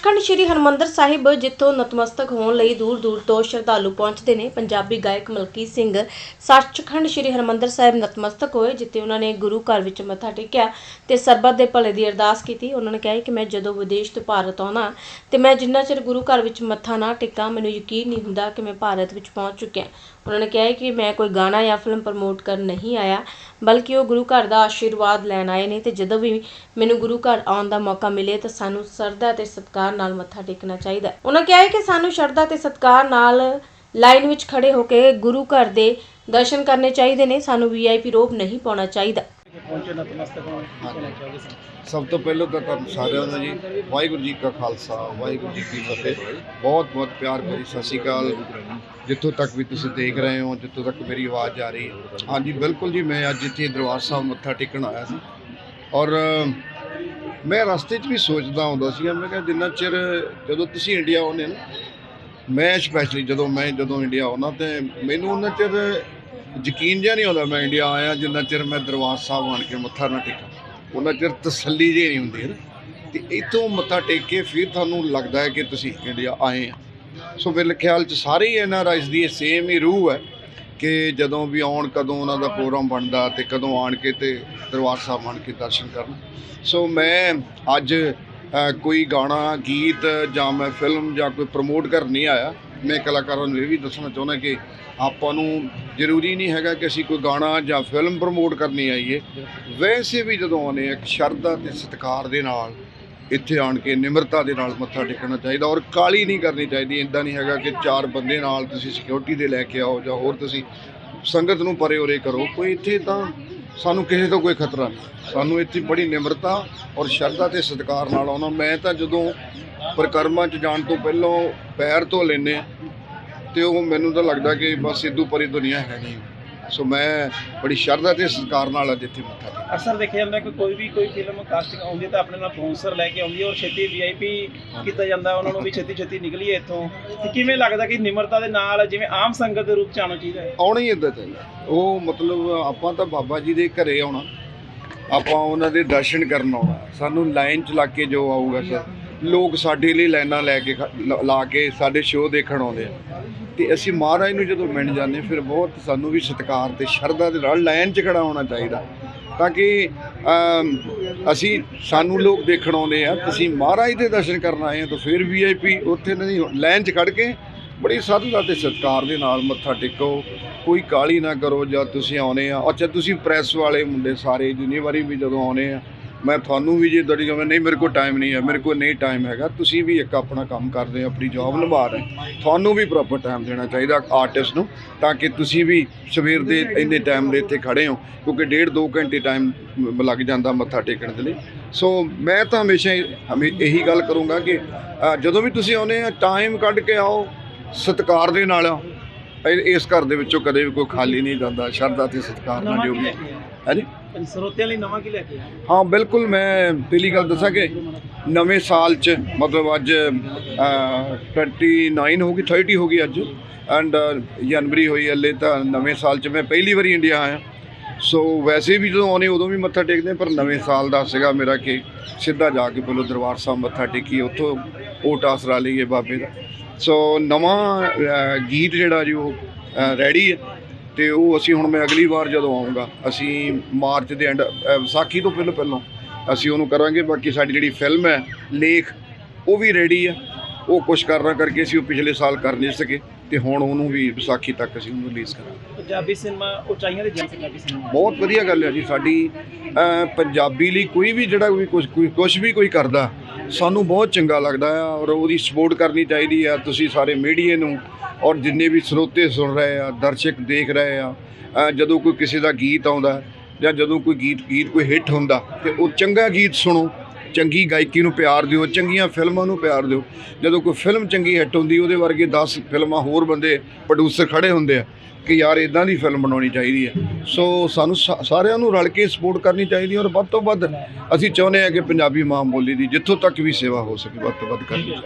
ਸੱਚਖੰਡ ਸ੍ਰੀ ਹਰਮੰਦਰ ਸਾਹਿਬ, ਜਿੱਥੋਂ ਨਤਮਸਤਕ ਹੋਣ ਲਈ ਦੂਰ-ਦੂਰ ਤੋਂ ਸ਼ਰਧਾਲੂ ਪਹੁੰਚਦੇ ਨੇ, ਪੰਜਾਬੀ ਗਾਇਕ ਮਲਕੀਤ ਸਿੰਘ ਸੱਚਖੰਡ ਸ੍ਰੀ ਹਰਮੰਦਰ ਸਾਹਿਬ ਨਤਮਸਤਕ ਹੋਏ, ਜਿੱਥੇ ਉਹਨਾਂ ਨੇ ਗੁਰੂ ਘਰ ਵਿੱਚ ਮੱਥਾ ਟੇਕਿਆ ਤੇ ਸਰਬੱਤ ਦੇ ਭਲੇ ਦੀ ਅਰਦਾਸ ਕੀਤੀ। ਉਹਨਾਂ ਨੇ ਕਿਹਾ ਕਿ ਮੈਂ ਜਦੋਂ ਵਿਦੇਸ਼ ਤੋਂ ਭਾਰਤ ਆਉਣਾ ਤੇ ਮੈਂ ਜਿੰਨਾ ਚਿਰ ਗੁਰੂ ਘਰ ਵਿੱਚ ਮੱਥਾ ਨਾ ਟੇਕਾਂ, ਮੈਨੂੰ ਯਕੀਨ ਨਹੀਂ ਹੁੰਦਾ ਕਿ ਮੈਂ ਭਾਰਤ ਵਿੱਚ ਪਹੁੰਚ ਚੁੱਕਿਆ। ਉਹਨਾਂ ਨੇ ਕਿਹਾ ਕਿ ਮੈਂ ਕੋਈ ਗਾਣਾ ਜਾਂ ਫਿਲਮ ਪ੍ਰਮੋਟ ਕਰਨ ਨਹੀਂ ਆਇਆ, ਬਲਕਿ ਉਹ ਗੁਰੂ ਘਰ ਦਾ ਆਸ਼ੀਰਵਾਦ ਲੈਣ ਆਏ ਨੇ ਤੇ ਜਦੋਂ ਵੀ ਮੈਨੂੰ ਗੁਰੂ ਘਰ ਆਉਣ ਦਾ ਮੌਕਾ ਮਿਲੇ ਤਾਂ ਸਾਨੂੰ ਸਰਦਾ ਤੇ ਸਤਿਕਾਰ ਨਾਲ ਮੱਥਾ ਟੇਕਣਾ ਚਾਹੀਦਾ ਹੈ। ਉਹਨਾਂ ਕਿਹਾ ਹੈ ਕਿ ਸਾਨੂੰ ਸ਼ਰਧਾ ਤੇ ਸਤਿਕਾਰ ਨਾਲ ਲਾਈਨ ਵਿੱਚ ਖੜੇ ਹੋ ਕੇ ਗੁਰੂ ਘਰ ਦੇ ਦਰਸ਼ਨ ਕਰਨੇ ਚਾਹੀਦੇ ਨੇ। ਸਾਨੂੰ ਵੀਆਈਪੀ ਰੋਪ ਨਹੀਂ ਪਾਉਣਾ ਚਾਹੀਦਾ। ਪਹੁੰਚੇ ਨਤਮਸਤਕ ਹੋਣ ਕਹਿਣਾ ਚਾਹੋਗੇ ਸਰ? ਸਭ ਤੋਂ ਪਹਿਲਾਂ ਤਾਂ ਤੁਹਾਨੂੰ ਸਾਰਿਆਂ ਨੂੰ ਜੀ ਵਾਹਿਗੁਰੂ ਜੀ ਕਾ ਖਾਲਸਾ ਵਾਹਿਗੁਰੂ ਜੀ ਕੀ ਫਤਿਹ। ਬਹੁਤ ਬਹੁਤ ਪਿਆਰ ਭਰੀ ਸਤਿ ਸ਼੍ਰੀ ਅਕਾਲ। ਜਿੱਥੋਂ ਤੱਕ ਵੀ ਤੁਸੀਂ ਦੇਖ ਰਹੇ ਹੋ ਜਿੱਥੋਂ ਤੱਕ ਮੇਰੀ ਆਵਾਜ਼ ਆ ਰਹੀ ਹੈ। ਹਾਂਜੀ ਬਿਲਕੁਲ ਜੀ ਮੈਂ ਅੱਜ ਇੱਥੇ ਦਰਬਾਰ ਸਾਹਿਬ ਮੱਥਾ ਟੇਕਣ ਆਇਆ ਸੀ। ਔਰ ਮੈਂ ਰਸਤੇ 'ਚ ਵੀ ਸੋਚਦਾ ਹੁੰਦਾ ਸੀ ਮੈਂ ਕਿਹਾ ਜਿੰਨਾ ਚਿਰ ਜਦੋਂ ਤੁਸੀਂ ਇੰਡੀਆ ਆਉਂਦੇ ਨਾ, ਮੈਂ ਸਪੈਸ਼ਲੀ ਜਦੋਂ ਮੈਂ ਜਦੋਂ ਇੰਡੀਆ ਆਉਣਾ ਤੇ ਮੈਨੂੰ ਉਹਨਾਂ ਚਿਰ ਯਕੀਨ ਜਿਹਾ ਨਹੀਂ ਆਉਂਦਾ ਮੈਂ ਇੰਡੀਆ ਆਇਆ, ਜਿੰਨਾ ਚਿਰ ਮੈਂ ਦਰਬਾਰ ਸਾਹਿਬ ਆਣ ਕੇ ਮੱਥਾ ਨਾ ਟੇਕਾਂ। ਉਹਨਾਂ ਚਿਰ ਤਸੱਲੀ ਜਿਹੀ ਨਹੀਂ ਹੁੰਦੀ ਹੈ ਨਾ। ਤੇ ਇੱਥੋਂ ਮੱਥਾ ਟੇਕ ਕੇ ਫਿਰ ਤੁਹਾਨੂੰ ਲੱਗਦਾ ਹੈ ਕਿ ਤੁਸੀਂ ਇੰਡੀਆ ਆਏ ਆ। ਸੋ ਮੇਰੇ ਖਿਆਲ ਚ ਸਾਰੇ ਹੀ ਐਨ ਆਰ ਆਈਸ ਦੀ ਸੇਮ ਹੀ ਰੂਹ ਹੈ ਕਿ ਜਦੋਂ ਵੀ ਆਉਣ, ਕਦੋਂ ਉਹਨਾਂ ਦਾ ਪ੍ਰੋਗਰਾਮ ਬਣਦਾ ਤੇ ਕਦੋਂ ਆਣ ਕੇ ਤੇ ਦਰਬਾਰ ਸਾਹਿਬ ਆਣ ਕੇ ਦਰਸ਼ਨ ਕਰਨ। ਸੋ ਮੈਂ ਅੱਜ ਕੋਈ ਗਾਣਾ, ਗੀਤ ਜਾਂ ਮੈਂ ਫਿਲਮ ਜਾਂ ਕੋਈ ਪ੍ਰਮੋਟ ਕਰਨ ਨਹੀਂ ਆਇਆ। ਮੈਂ ਕਲਾਕਾਰਾਂ ਨੂੰ ਇਹ ਵੀ ਦੱਸਣਾ ਚਾਹੁੰਦਾ ਕਿ ਆਪਾਂ ਨੂੰ ਜ਼ਰੂਰੀ ਨਹੀਂ ਹੈਗਾ ਕਿ ਅਸੀਂ ਕੋਈ ਗਾਣਾ ਜਾਂ ਫਿਲਮ ਪ੍ਰਮੋਟ ਕਰਨੀ ਆਈਏ। ਵੈਸੇ ਵੀ ਜਦੋਂ ਆਉਂਦੇ ਆ ਇੱਕ ਸ਼ਰਧਾ ਤੇ ਸਤਿਕਾਰ ਦੇ ਨਾਲ, ਇੱਥੇ ਆਣ ਕੇ ਨਿਮਰਤਾ ਦੇ ਨਾਲ ਮੱਥਾ ਟੇਕਣਾ ਚਾਹੀਦਾ ਔਰ ਕਾਲੀ ਨਹੀਂ ਕਰਨੀ ਚਾਹੀਦੀ। ਇੰਦਾ ਨਹੀਂ ਹੈਗਾ ਕਿ ਚਾਰ ਬੰਦੇ ਨਾਲ ਤੁਸੀਂ ਸਿਕਿਉਰਿਟੀ ਦੇ ਲੈ ਕੇ ਆਓ ਜਾਂ ਹੋਰ ਤੁਸੀਂ ਸੰਗਤ ਨੂੰ ਪਰੇ ਉਰੇ ਕਰੋ। ਕੋਈ ਇੱਥੇ ਤਾਂ ਸਾਨੂੰ ਕਿਸੇ ਤੋਂ ਕੋਈ ਖਤਰਾ ਨਹੀਂ। ਸਾਨੂੰ ਇੱਥੇ ਬੜੀ ਨਿਮਰਤਾ ਔਰ ਸ਼ਰਧਾ ਤੇ ਸਤਿਕਾਰ ਨਾਲ ਆਉਣਾ। ਮੈਂ ਤਾਂ ਜਦੋਂ ਪ੍ਰਕਰਮਾਂ 'ਚ ਜਾਣ ਤੋਂ ਪਹਿਲਾਂ ਪੈਰ ਧੋ ਲੈਂਦੇ ਆ ਤੇ ਉਹ ਮੈਨੂੰ ਤਾਂ ਲੱਗਦਾ ਕਿ ਬਸ ਇਦੋਂ ਪਰੀ ਦੁਨੀਆ ਹੈ ਨਹੀਂ। ਸੋ ਮੈਂ ਬੜੀ ਸ਼ਰਧਾ ਤੇ ਸਤਿਕਾਰ ਨਾਲ ਅੱਜ ਇੱਥੇ ਮੱਥਾ ਟੇਕਿਆ ਅਕਸਰ ਦੇਖਿਆ ਜਾਂਦਾ ਕਿ ਕੋਈ ਵੀ ਕੋਈ ਫਿਲਮ ਕਾਸਟਿੰਗ ਆਉਂਦੀ ਤਾਂ ਆਪਣੇ ਨਾਲ ਸਪਾਂਸਰ ਲੈ ਕੇ ਆਉਂਦੀ ਔਰ ਛੇਤੀ ਵੀਆਈਪੀ ਕੀਤਾ ਜਾਂਦਾ ਉਹਨਾਂ ਨੂੰ ਵੀ ਛੇਤੀ ਛੇਤੀ ਨਿਕਲੀਏ ਇੱਥੋਂ। ਤੇ ਕਿਵੇਂ ਲੱਗਦਾ ਕਿ ਨਿਮਰਤਾ ਦੇ ਨਾਲ ਜਿਵੇਂ ਆਮ ਸੰਗਤ ਦੇ ਰੂਪ ਚ ਆਉਣਾ ਚਾਹੀਦਾ ਹੈ? ਆਉਣਾ ਹੀ ਇਦਾਂ ਚਾਹੀਦਾ ਉਹ ਮਤਲਬ ਆਪਾਂ ਤਾਂ ਬਾਬਾ ਜੀ ਦੇ ਘਰੇ ਆਉਣਾ। ਆਪਾਂ ਉਹਨਾਂ ਦੇ ਦਰਸ਼ਨ ਕਰਨ ਆਉਣਾ। ਸਾਨੂੰ ਲਾਈਨ ਚ ਲੱਗ ਕੇ ਜੋ ਆਊਗਾ ਸਰ। ਲੋਕ ਸਾਡੇ ਲਈ ਲਾਈਨਾਂ ਲੈ ਕੇ ਖ- ਲਾ ਕੇ ਸਾਡੇ ਸ਼ੋਅ ਦੇਖਣ ਆਉਂਦੇ ਆ। ਤੇ ਅਸੀਂ ਮਹਾਰਾਜ ਨੂੰ ਜਦੋਂ ਮਿਲ ਜਾਂਦੇ ਫਿਰ ਬਹੁਤ ਸਾਨੂੰ ਵੀ ਸਤਿਕਾਰ ਤੇ ਸ਼ਰਧਾ ਦੇ ਨਾਲ ਲਾਈਨ 'ਚ ਖੜਾ ਹੋਣਾ ਚਾਹੀਦਾ। ਤਾਂ ਕਿ ਅਸੀਂ ਸਾਨੂੰ ਲੋਕ ਦੇਖਣ ਆਉਂਦੇ ਆ, ਤੁਸੀਂ ਮਹਾਰਾਜ ਦੇ ਦਰਸ਼ਨ ਕਰਨ ਆਏ ਆ ਤਾਂ ਫਿਰ ਵੀਆਈਪੀ ਉੱਥੇ ਨਹੀਂ ਲਾਈਨ 'ਚ ਖੜ ਕੇ ਬੜੀ ਸਾਧਨਾ ਤੇ ਸਤਿਕਾਰ ਦੇ ਨਾਲ ਮੱਥਾ ਟੇਕੋ। ਕੋਈ ਕਾਲੀ ਨਾ ਕਰੋ, ਜਦ ਤੁਸੀਂ ਆਉਨੇ ਆ। ਅੱਛਾ, ਤੁਸੀਂ ਪ੍ਰੈਸ ਵਾਲੇ ਮੁੰਡੇ ਸਾਰੇ, ਜਿੰਨੀ ਵਾਰੀ ਵੀ ਜਦੋਂ ਆਉਨੇ ਆ ਮੈਂ ਤੁਹਾਨੂੰ ਵੀ ਜੇ ਤੁਹਾਡੀ ਕਹਾਂ ਨਹੀਂ, ਮੇਰੇ ਕੋਲ ਟਾਈਮ ਨਹੀਂ ਹੈ, ਮੇਰੇ ਕੋਲ ਨਹੀਂ ਟਾਈਮ ਹੈਗਾ। ਤੁਸੀਂ ਵੀ ਇੱਕ ਆਪਣਾ ਕੰਮ ਕਰਦੇ ਹੋ, ਆਪਣੀ ਜੌਬ ਨਿਭਾ ਰਹੇ ਤੁਹਾਨੂੰ ਵੀ ਪ੍ਰੋਪਰ ਟਾਈਮ ਦੇਣਾ ਚਾਹੀਦਾ ਆਰਟਿਸਟ ਨੂੰ, ਤਾਂ ਕਿ ਤੁਸੀਂ ਵੀ ਸਵੇਰ ਦੇ ਇੰਨੇ ਟਾਈਮ ਦੇ ਇੱਥੇ ਖੜੇ ਹੋ, ਕਿਉਂਕਿ ਡੇਢ ਦੋ ਘੰਟੇ ਟਾਈਮ ਲੱਗ ਜਾਂਦਾ ਮੱਥਾ ਟੇਕਣ ਦੇ ਲਈ। ਸੋ ਮੈਂ ਤਾਂ ਹਮੇਸ਼ਾ ਹੀ- ਹਮੇ, ਇਹੀ ਗੱਲ ਕਰੂੰਗਾ ਕਿ ਜਦੋਂ ਵੀ ਤੁਸੀਂ ਆਉਨੇ ਆ ਟਾਈਮ ਕੱਢ ਕੇ ਆਓ, ਸਤਿਕਾਰ ਦੇ ਨਾਲ ਆਓ। ਇਸ ਘਰ ਦੇ ਵਿੱਚੋਂ ਕਦੇ ਵੀ ਕੋਈ ਖਾਲੀ ਨਹੀਂ ਜਾਂਦਾ, ਸ਼ਰਧਾ ਤੇ ਸਤਿਕਾਰ ਨਾਲ ਨਵਾਂ ਜੋ ਕੀ ਵੀ ਲੈ ਹਾਂਜੀ ਸਰੋਤਿਆਂ ਲਈ ਨਵਾਂ ਕੀ ਲੈ ਕੇ ਆਏ? ਹਾਂ ਬਿਲਕੁਲ ਮੈਂ ਪਹਿਲੀ ਗੱਲ ਦੱਸਾਂ ਕਿ ਨਵੇਂ ਸਾਲ 'ਚ ਮਤਲਬ ਅੱਜ ਅ, 29 ਹੋ ਗਈ 30 ਹੋ ਗਈ ਅੱਜ। ਐਂਡ ਜਨਵਰੀ ਹੋਈ ਹਲੇ ਤਾਂ ਨਵੇਂ ਸਾਲ 'ਚ ਮੈਂ ਪਹਿਲੀ ਵਾਰੀ ਇੰਡੀਆ ਆਇਆ। ਸੋ ਵੈਸੇ ਵੀ ਜਦੋਂ ਆਉਨੇ ਉਦੋਂ ਵੀ ਮੱਥਾ ਟੇਕਦੇ ਪਰ ਨਵੇਂ ਸਾਲ ਦਾ ਸੀਗਾ ਮੇਰਾ ਕਿ ਸਿੱਧਾ ਜਾ ਕੇ ਪਹਿਲਾਂ ਦਰਬਾਰ ਸਾਹਿਬ ਮੱਥਾ ਟੇਕੀ ਉੱਥੋਂ ਓਟ ਆਸਰਾ ਲਈਏ ਬਾਬੇ ਦਾ। ਸੋ ਨਵਾਂ ਗੀਤ ਜਿਹੜਾ ਜੀ ਉਹ ਰੈਡੀ ਹੈ। ਤੇ ਉਹ ਅਸੀਂ ਹੁਣ ਮੈਂ ਅਗਲੀ ਵਾਰ ਜਦੋਂ ਆਉਂਗਾ ਅਸੀਂ ਮਾਰਚ ਦੇ ਐਂਡ ਵਿਸਾਖੀ ਤੋਂ ਪਹਿਲਾਂ ਪਹਿਲਾਂ ਅਸੀਂ ਉਹਨੂੰ ਕਰਾਂਗੇ ਬਾਕੀ ਸਾਡੀ ਜਿਹੜੀ ਫਿਲਮ ਹੈ ਲੇਖ ਉਹ ਵੀ ਰੈਡੀ ਹੈ ਉਹ ਕੁਛ ਕਰਨਾ ਕਰਕੇ ਅਸੀਂ ਉਹ ਪਿਛਲੇ ਸਾਲ ਕਰ ਨਹੀਂ ਸਕੇ ਤੇ ਹੁਣ ਉਹਨੂੰ ਵੀ ਵਿਸਾਖੀ ਤੱਕ ਅਸੀਂ ਉਹਨੂੰ ਰਿਲੀਜ਼ ਕਰਾਂਗੇ। ਪੰਜਾਬੀ ਸਿਨੇਮਾ ਉਚਾਈਆਂ ਦੇ ਪੰਜਾਬੀ ਸਿਨੇਮਾ ਬਹੁਤ ਵਧੀਆ ਗੱਲ ਹੈ ਜੀ ਸਾਡੀ ਪੰਜਾਬੀ ਲਈ ਕੋਈ ਵੀ ਜਿਹੜਾ ਵੀ ਕੁਝ ਕੋਈ ਕੁਝ ਵੀ ਕੋਈ ਕਰਦਾ ਸਾਨੂੰ ਬਹੁਤ ਚੰਗਾ ਲੱਗਦਾ ਆ ਔਰ ਉਹਦੀ ਸਪੋਰਟ ਕਰਨੀ ਚਾਹੀਦੀ ਆ। ਤੁਸੀਂ ਸਾਰੇ ਮੀਡੀਆ ਨੂੰ ਔਰ ਜਿੰਨੇ ਵੀ ਸਰੋਤੇ ਸੁਣ ਰਹੇ ਆ, ਦਰਸ਼ਕ ਦੇਖ ਰਹੇ ਆ ਜਦੋਂ ਕੋਈ ਕਿਸੇ ਦਾ ਗੀਤ ਆਉਂਦਾ ਜਾਂ ਜਦੋਂ ਕੋਈ ਗੀਤ ਗੀਤ ਕੋਈ ਹਿੱਟ ਹੁੰਦਾ, ਤੇ ਉਹ ਚੰਗਾ ਗੀਤ ਸੁਣੋ, ਚੰਗੀ ਗਾਇਕੀ ਨੂੰ ਪਿਆਰ ਦਿਓ, ਚੰਗੀਆਂ ਫਿਲਮਾਂ ਨੂੰ ਪਿਆਰ ਦਿਓ। ਜਦੋਂ ਕੋਈ ਫਿਲਮ ਚੰਗੀ ਹਿੱਟ ਹੁੰਦੀ, ਉਹਦੇ ਵਰਗੇ 10 ਫਿਲਮਾਂ ਹੋਰ ਬੰਦੇ ਪ੍ਰੋਡਿਊਸਰ ਖੜੇ ਹੁੰਦੇ ਆ ਕਿ ਯਾਰ ਇਦਾਂ ਦੀ ਫਿਲਮ ਬਣਾਉਣੀ ਚਾਹੀਦੀ ਹੈ ਸੋ ਸਾਨੂੰ ਸਾ- ਸਾਰਿਆਂ ਨੂੰ ਰਲ ਕੇ ਸਪੋਰਟ ਕਰਨੀ ਚਾਹੀਦੀ ਔਰ ਵੱਧ ਤੋਂ ਵੱਧ ਅਸੀਂ ਚਾਹੁੰਦੇ ਹਾਂ ਕਿ ਪੰਜਾਬੀ ਮਾਂ ਬੋਲੀ ਦੀ ਜਿੱਥੋਂ ਤੱਕ ਵੀ ਸੇਵਾ ਹੋ ਸਕੇ, ਵੱਧ ਤੋਂ ਵੱਧ ਕਰਨੀ ਚਾਹੀਦੀ